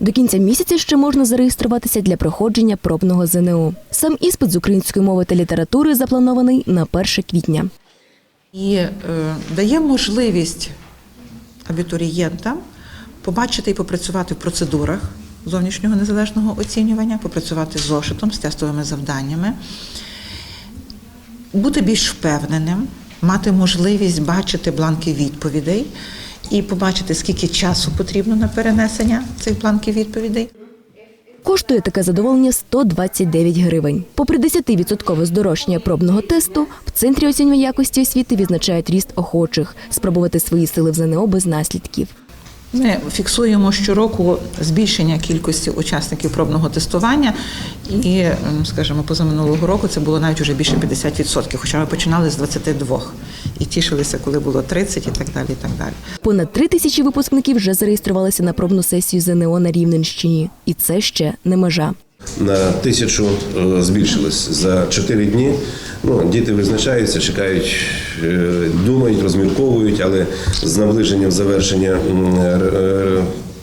До кінця місяця ще можна зареєструватися для проходження пробного ЗНО. Сам іспит з української мови та літератури запланований на 1 квітня. і е, дає можливість абітурієнтам побачити і попрацювати в процедурах зовнішнього незалежного оцінювання, попрацювати з зошитом, з тестовими завданнями, бути більш впевненим, мати можливість бачити бланки відповідей і побачити, скільки часу потрібно на перенесення цих бланків відповідей. Коштує таке задоволення 129 гривень. Попри 10% здорожчання пробного тесту, в центрі оцінювання якості освіти відзначають ріст охочих спробувати свої сили в ЗНО без наслідків. Ми фіксуємо щороку збільшення кількості учасників пробного тестування, і, ем, скажімо, позаминулого року це було навіть уже більше 50%, хоча ми починали з 22 і тішилися, коли було 30 і так далі. І так далі. Понад три тисячі випускників вже зареєструвалися на пробну сесію ЗНО на Рівненщині, і це ще не межа. На тисячу е, збільшилось за чотири дні. Ну, діти визначаються, чекають, е, думають, розмірковують, але з наближенням завершення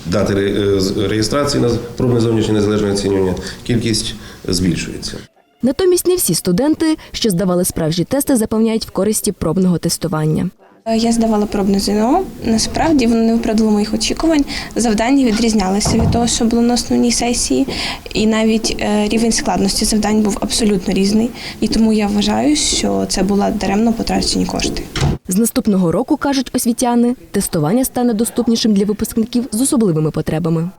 дати е, реєстрації на пробне зовнішнє незалежне оцінювання, кількість збільшується. Натомість не всі студенти, що здавали справжні тести, запевняють в користі пробного тестування. Я здавала пробне ЗНО. Насправді воно не виправдало моїх очікувань. Завдання відрізнялися від того, що було на основній сесії, і навіть е, рівень складності завдань був абсолютно різний. І тому я вважаю, що це була даремно потрачені кошти. З наступного року, кажуть освітяни, тестування стане доступнішим для випускників з особливими потребами.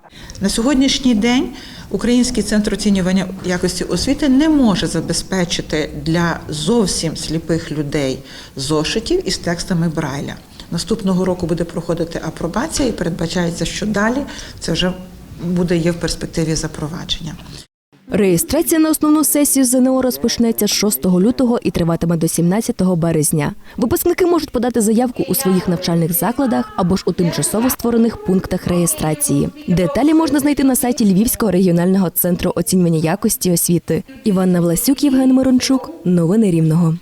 На сьогоднішній день Український центр оцінювання якості освіти не може забезпечити для зовсім сліпих людей зошитів із текстами Брайля. Наступного року буде проходити апробація і передбачається, що далі це вже буде є в перспективі запровадження. Реєстрація на основну сесію ЗНО розпочнеться з 6 лютого і триватиме до 17 березня. Випускники можуть подати заявку у своїх навчальних закладах або ж у тимчасово створених пунктах реєстрації. Деталі можна знайти на сайті Львівського регіонального центру оцінювання якості освіти. Іванна Власюк, Євген Мирончук. Новини Рівного.